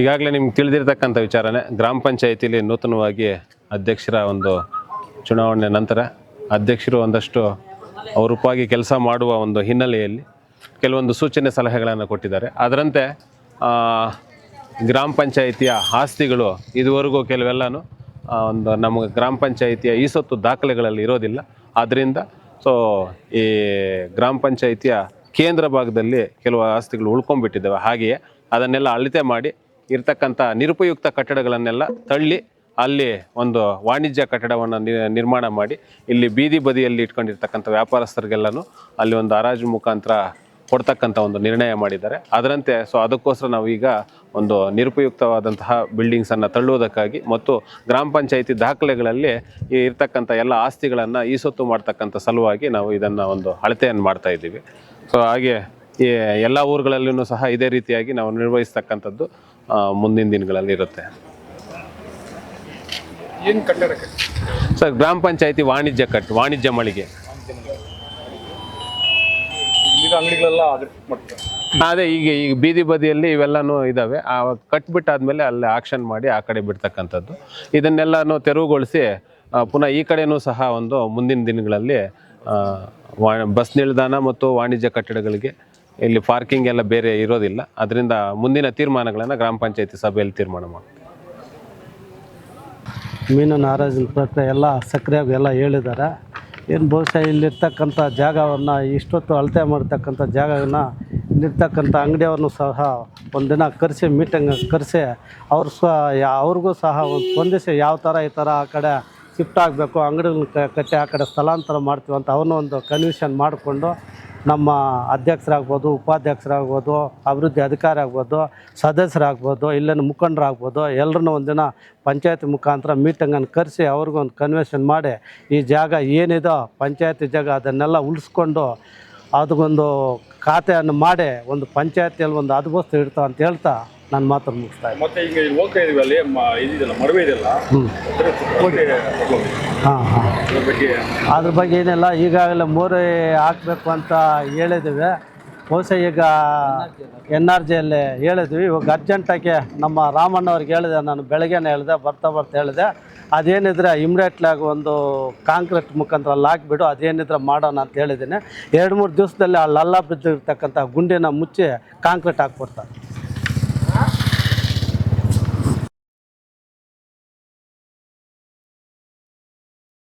ಈಗಾಗಲೇ ನಿಮ್ಗೆ ತಿಳಿದಿರ್ತಕ್ಕಂಥ ವಿಚಾರನೇ, ಗ್ರಾಮ ಪಂಚಾಯತಿಲಿ ನೂತನವಾಗಿ ಅಧ್ಯಕ್ಷರ ಒಂದು ಚುನಾವಣೆ ನಂತರ ಅಧ್ಯಕ್ಷರು ಒಂದಷ್ಟು ಅವರೂಪವಾಗಿ ಕೆಲಸ ಮಾಡುವ ಒಂದು ಹಿನ್ನೆಲೆಯಲ್ಲಿ ಕೆಲವೊಂದು ಸೂಚನೆ ಸಲಹೆಗಳನ್ನು ಕೊಟ್ಟಿದ್ದಾರೆ. ಅದರಂತೆ ಗ್ರಾಮ ಪಂಚಾಯಿತಿಯ ಆಸ್ತಿಗಳು ಇದುವರೆಗೂ ಕೆಲವೆಲ್ಲನೂ ಒಂದು ನಮ್ಮ ಗ್ರಾಮ ಪಂಚಾಯಿತಿಯ ಈ ಸೊತ್ತು ದಾಖಲೆಗಳಲ್ಲಿ ಇರೋದಿಲ್ಲ. ಆದ್ದರಿಂದ ಸೊ, ಈ ಗ್ರಾಮ ಪಂಚಾಯಿತಿಯ ಕೇಂದ್ರ ಭಾಗದಲ್ಲಿ ಕೆಲವು ಆಸ್ತಿಗಳು ಉಳ್ಕೊಂಡ್ಬಿಟ್ಟಿದ್ದಾವೆ. ಹಾಗೆಯೇ ಅದನ್ನೆಲ್ಲ ಅಳತೆ ಮಾಡಿ ಇರ್ತಕ್ಕಂಥ ನಿರುಪಯುಕ್ತ ಕಟ್ಟಡಗಳನ್ನೆಲ್ಲ ತಳ್ಳಿ ಅಲ್ಲಿ ಒಂದು ವಾಣಿಜ್ಯ ಕಟ್ಟಡವನ್ನು ನಿರ್ಮಾಣ ಮಾಡಿ ಇಲ್ಲಿ ಬೀದಿ ಬದಿಯಲ್ಲಿ ಇಟ್ಕೊಂಡಿರ್ತಕ್ಕಂಥ ವ್ಯಾಪಾರಸ್ಥರಿಗೆಲ್ಲನೂ ಅಲ್ಲಿ ಒಂದು ಹರಾಜು ಮುಖಾಂತರ ಕೊಡ್ತಕ್ಕಂಥ ಒಂದು ನಿರ್ಣಯ ಮಾಡಿದ್ದಾರೆ. ಅದರಂತೆ, ಸೊ ಅದಕ್ಕೋಸ್ಕರ ನಾವು ಈಗ ಒಂದು ನಿರುಪಯುಕ್ತವಾದಂತಹ ಬಿಲ್ಡಿಂಗ್ಸನ್ನು ತಳ್ಳುವುದಕ್ಕಾಗಿ ಮತ್ತು ಗ್ರಾಮ ಪಂಚಾಯಿತಿ ದಾಖಲೆಗಳಲ್ಲಿ ಇರ್ತಕ್ಕಂಥ ಎಲ್ಲ ಆಸ್ತಿಗಳನ್ನು ಈ ಸೊತ್ತು ಮಾಡ್ತಕ್ಕಂಥ ಸಲುವಾಗಿ ನಾವು ಇದನ್ನು ಒಂದು ಅಳತೆಯನ್ನು ಮಾಡ್ತಾ ಇದ್ದೀವಿ. ಸೊ ಹಾಗೆ ಎಲ್ಲ ಊರುಗಳಲ್ಲೂ ಸಹ ಇದೇ ರೀತಿಯಾಗಿ ನಾವು ನಿರ್ವಹಿಸ್ತಕ್ಕಂಥದ್ದು ಮುಂದಿನ ದಿನಗಳಲ್ಲಿ ಇರುತ್ತೆ. ಏನು ಸರ್ ಗ್ರಾಮ ಪಂಚಾಯಿತಿ ವಾಣಿಜ್ಯ ಕಟ್ ವಾಣಿಜ್ಯ ಮಳಿಗೆ. ಅದೇ ಈಗ ಈಗ ಬೀದಿ ಬದಿಯಲ್ಲಿ ಇವೆಲ್ಲನೂ ಇದ್ದಾವೆ ಆ ಕಟ್ಬಿಟ್ಟಾದ್ಮೇಲೆ ಅಲ್ಲಿ ಆಕ್ಷನ್ ಮಾಡಿ ಆ ಕಡೆ ಬಿಡ್ತಕ್ಕಂಥದ್ದು. ಇದನ್ನೆಲ್ಲನೂ ತೆರವುಗೊಳಿಸಿ ಪುನಃ ಈ ಕಡೆನೂ ಸಹ ಒಂದು ಮುಂದಿನ ದಿನಗಳಲ್ಲಿ ಬಸ್ ನಿಲ್ದಾಣ ಮತ್ತು ವಾಣಿಜ್ಯ ಕಟ್ಟಡಗಳಿಗೆ ಇಲ್ಲಿ ಪಾರ್ಕಿಂಗ್ ಎಲ್ಲ ಬೇರೆ ಇರೋದಿಲ್ಲ. ಅದರಿಂದ ಮುಂದಿನ ತೀರ್ಮಾನಗಳನ್ನು ಗ್ರಾಮ ಪಂಚಾಯತಿ ಸಭೆಯಲ್ಲಿ ತೀರ್ಮಾನ ಮಾಡ್ತೀವಿ. ಮೀನು ನಾರಾಜನ ಪ್ರಕ್ರಿಯೆ ಎಲ್ಲ ಸಕ್ರಿಯಾಗಿ ಎಲ್ಲ ಹೇಳಿದ್ದಾರೆ. ಏನು ಬಹುಶಃ ಇಲ್ಲಿರ್ತಕ್ಕಂಥ ಜಾಗವನ್ನು ಇಷ್ಟೊತ್ತು ಅಳತೆ ಮಾಡಿರ್ತಕ್ಕಂಥ ಜಾಗವನ್ನು ಇಲ್ಲಿರ್ತಕ್ಕಂಥ ಅಂಗಡಿಯವ್ರನ್ನೂ ಸಹ ಒಂದಿನ ಕರೆಸಿ ಮೀಟಿಂಗ್ ಕರೆಸಿ, ಅವ್ರು ಸಹ ಅವ್ರಿಗೂ ಸಹ ಒಂದು ಸ್ಪಂದಿಸಿ ಯಾವ ಥರ ಈ ಥರ ಆ ಕಡೆ ಶಿಫ್ಟ್ ಆಗಬೇಕು, ಅಂಗಡಿಗಳನ್ನ ಕಟ್ಟಿ ಆ ಕಡೆ ಸ್ಥಳಾಂತರ ಮಾಡ್ತೀವಿ ಅಂತ ಅವನು ಒಂದು ಕನ್ವಿಷನ್ ಮಾಡಿಕೊಂಡು ನಮ್ಮ ಅಧ್ಯಕ್ಷರಾಗ್ಬೋದು, ಉಪಾಧ್ಯಕ್ಷರಾಗ್ಬೋದು, ಅಭಿವೃದ್ಧಿ ಅಧಿಕಾರಿ ಆಗ್ಬೋದು ಸದಸ್ಯರಾಗ್ಬೋದು ಇಲ್ಲಿನ ಮುಖಂಡರಾಗ್ಬೋದು ಎಲ್ಲರನ್ನೂ ಒಂದಿನ ಪಂಚಾಯತಿ ಮುಖಾಂತರ ಮೀಟಿಂಗನ್ನು ಕರೆಸಿ ಅವ್ರಿಗೊಂದು ಕನ್ವೆನ್ಷನ್ ಮಾಡಿ ಈ ಜಾಗ ಏನಿದೋ ಪಂಚಾಯತಿ ಜಾಗ ಅದನ್ನೆಲ್ಲ ಉಳಿಸ್ಕೊಂಡು ಅದಕ್ಕೊಂದು ಖಾತೆಯನ್ನು ಮಾಡಿ ಒಂದು ಪಂಚಾಯತಿಯಲ್ಲಿ ಒಂದು ಅದ್ಭುತ ಇಡ್ತಾ ಅಂತ ಹೇಳ್ತಾ ನನ್ನ ಮಾತ್ರ ಮುಗಿಸ್ತಾ ಇದ್ದೀನಿ. ಮತ್ತೆ ಈಗ ಇಲ್ಲಿ ಹೋಗ್ತಾ ಇದೀವಿ ಅಲ್ಲಿ ಮ- ಇದಿದೆಯಲ್ಲ ಮರವೆ ಇದೆಯಲ್ಲ? ಅದ್ರ problem ಹಾಂ ಹಾಂ. ಅದ್ರ ಬಗ್ಗೆ ಅದ್ರ ಬಗ್ಗೆ ಏನಿಲ್ಲ ಈಗಾಗಲೇ ಮೋರಿ ಹಾಕಬೇಕು ಅಂತ ಹೇಳಿದ್ದೀವಿ. ಬಹುಶಃ ಈಗ ಎನ್ ಆರ್ ಜಿಯಲ್ಲಿ ಹೇಳಿದ್ವಿ. ಇವಾಗ ಅರ್ಜೆಂಟಾಗಿ ನಮ್ಮ ರಾಮಣ್ಣವ್ರಿಗೆ ಹೇಳಿದೆ ನಾನು ಬೆಳಗ್ಗೆನೇ ಹೇಳಿದೆ ಬರ್ತಾ ಬರ್ತಾ ಹೇಳಿದೆ. ಅದೇನಿದ್ರೆ ಇಮ್ಡಿಯೇಟ್ಲಾಗಿ ಒಂದು ಕಾಂಕ್ರೀಟ್ ಮುಖಾಂತರ ಅಲ್ಲಿ ಹಾಕ್ಬಿಟ್ಟು ಅದೇನಿದ್ರೆ ಮಾಡೋಣ ಅಂತ ಹೇಳಿದ್ದೀನಿ. ಎರಡು ಮೂರು ದಿವಸದಲ್ಲಿ ಅಲ್ಲೆಲ್ಲ ಬಿದ್ದಿರ್ತಕ್ಕಂಥ ಗುಂಡಿನ ಮುಚ್ಚಿ ಕಾಂಕ್ರೀಟ್ ಹಾಕ್ಬಿಡ್ತಾರೆ.